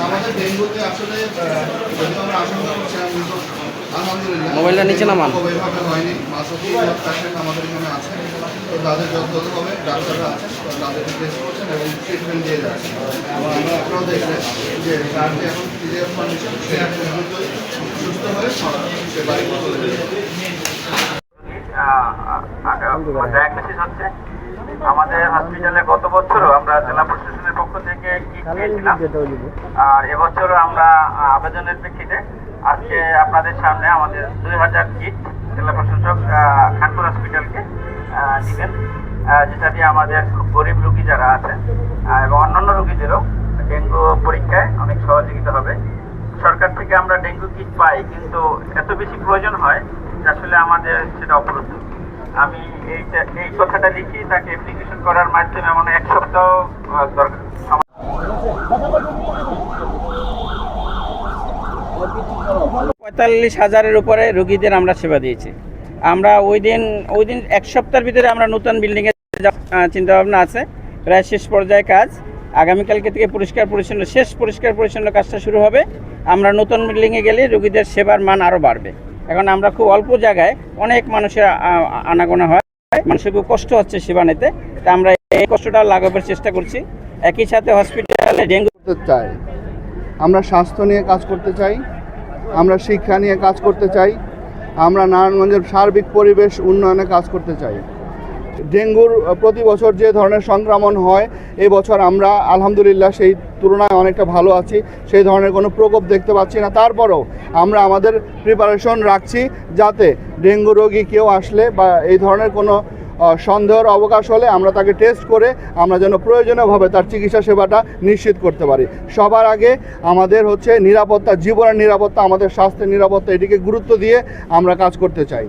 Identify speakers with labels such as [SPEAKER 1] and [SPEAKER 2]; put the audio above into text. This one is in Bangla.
[SPEAKER 1] আমাদের আসলে
[SPEAKER 2] মোবাইলটা নিচে নামান।
[SPEAKER 1] আমাদের এখানে আছে তো তাদের হবে ডাক্তাররা আছে তাদের এবং ট্রিটমেন্ট দিয়ে যাচ্ছে এবং আমরা আপনারাও দেখবেন যে তার যে এখন সুস্থ হয়ে সে
[SPEAKER 3] হচ্ছে আমাদের হসপিটালে গত বছরও আমরা জেলা প্রশাসনের পক্ষ থেকে কিট পেয়েছিলাম আর এবছরও আমরা আবেদনের প্রেক্ষিতে আজকে আপনাদের সামনে আমাদের দুই হাজার কিট জেলা প্রশাসক খানপুর হসপিটালকে দিবেন। যেটা দিয়ে আমাদের খুব গরিব রুগী যারা আছে এবং অন্যান্য রোগীদেরও ডেঙ্গু পরীক্ষায় অনেক সহযোগিতা হবে। সরকার থেকে আমরা ডেঙ্গু কিট পাই কিন্তু এত বেশি প্রয়োজন হয় যে আসলে আমাদের সেটা অপলব্ধ আমি এইটা, এই কথাটা লিখি, তাকে অ্যাপ্লিকেশন করার মাধ্যমে মানে এক সপ্তাহ দরকার।
[SPEAKER 2] পঁয়তাল্লিশ হাজারের উপরে রুগীদের আমরা সেবা দিয়েছি। আমরা ওই দিন ওই দিন এক সপ্তাহের ভিতরে আমরা নতুন বিল্ডিংয়ে চিন্তা ভাবনা আছে। প্রায় শেষ পর্যায়ে কাজ। আগামীকালকে থেকে পরিষ্কার পরিচ্ছন্ন, শেষ পরিষ্কার পরিচ্ছন্ন কাজটা শুরু হবে। আমরা নতুন বিল্ডিংয়ে গেলে রুগীদের সেবার মান আরও বাড়বে। এখন আমরা খুব অল্প জায়গায় অনেক মানুষের আনাগোনা হয়। মানুষের খুব কষ্ট হচ্ছে সেবা নিতে। তা আমরা এই কষ্টটা লাঘবের চেষ্টা করছি। একই সাথে হসপিটালে ডেঙ্গু
[SPEAKER 1] চাই। আমরা স্বাস্থ্য নিয়ে কাজ করতে চাই। আমরা শিক্ষা নিয়ে কাজ করতে চাই। আমরা নারায়ণগঞ্জের সার্বিক পরিবেশ উন্নয়নে কাজ করতে চাই। ডেঙ্গুর প্রতি বছর যে ধরনের সংক্রমণ হয়, এই বছর আমরা আলহামদুলিল্লাহ সেই তুলনায় অনেকটা ভালো আছি। সেই ধরনের কোনো প্রকোপ দেখতে পাচ্ছি না। তারপরেও আমরা আমাদের প্রিপারেশন রাখছি যাতে ডেঙ্গু রোগী কেউ আসলে বা এই ধরনের কোনো সন্দেহের অবকাশ হলে আমরা তাকে টেস্ট করে আমরা যেন প্রয়োজনীয়ভাবে তার চিকিৎসা সেবাটা নিশ্চিত করতে পারি। সবার আগে আমাদের হচ্ছে নিরাপত্তা, জীবনের নিরাপত্তা, আমাদের স্বাস্থ্যের নিরাপত্তা, এটিকে গুরুত্ব দিয়ে আমরা কাজ করতে চাই।